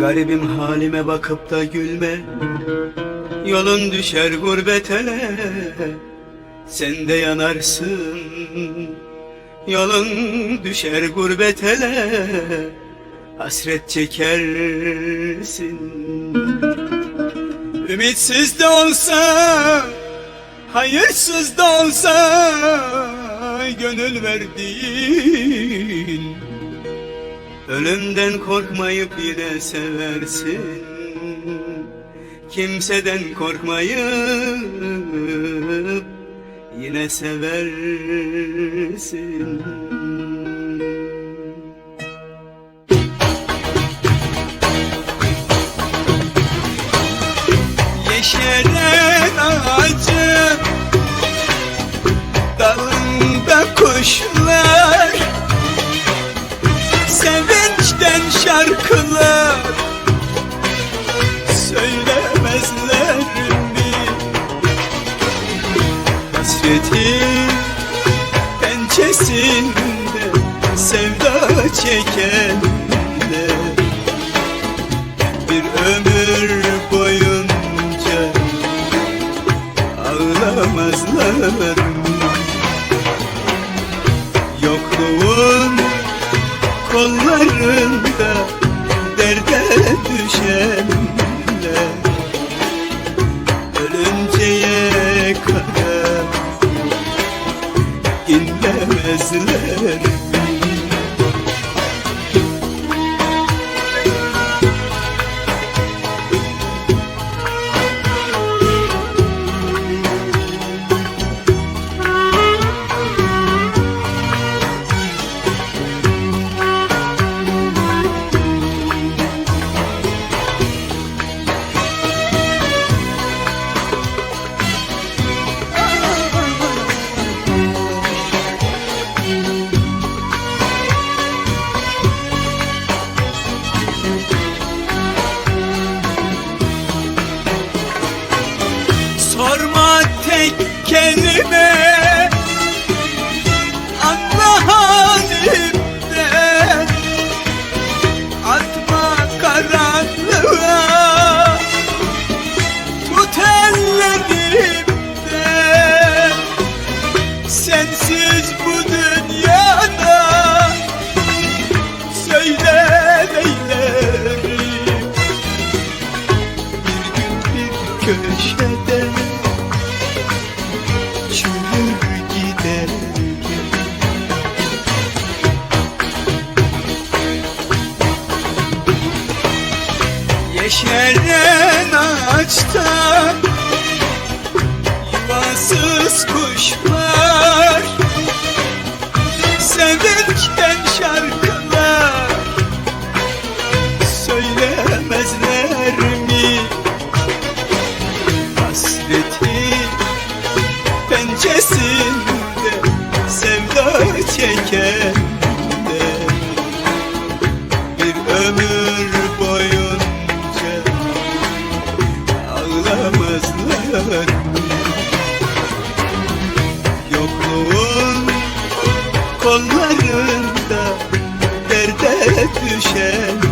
Garibim halime bakıp da gülme. Yolun düşer gurbetele Sen de yanarsın. Yolun düşer gurbetele Hasret çekersin. Ümitsiz de olsa Hayırsız da olsa Gönül verdiğin Ölümden korkmayıp yine seversin. Kimseden korkmayıp yine seversin. Yeşeren ağacın Dalında kuşlar Sevinçten şarkılar Söylemezler mi Hasretin pençesinde Sevda çeken Bir ömür boyunca Ağlamazlar mı kollarında derde düşenler Ölünceye kadar inlemezler tek kelime Yeşeren ağaçta Yuvasız kuşlar. Sevinçten şarkılar. Söylemezler mi? Hasreti pençesinde Sevda çeken Yokluğun kollarında derde düşen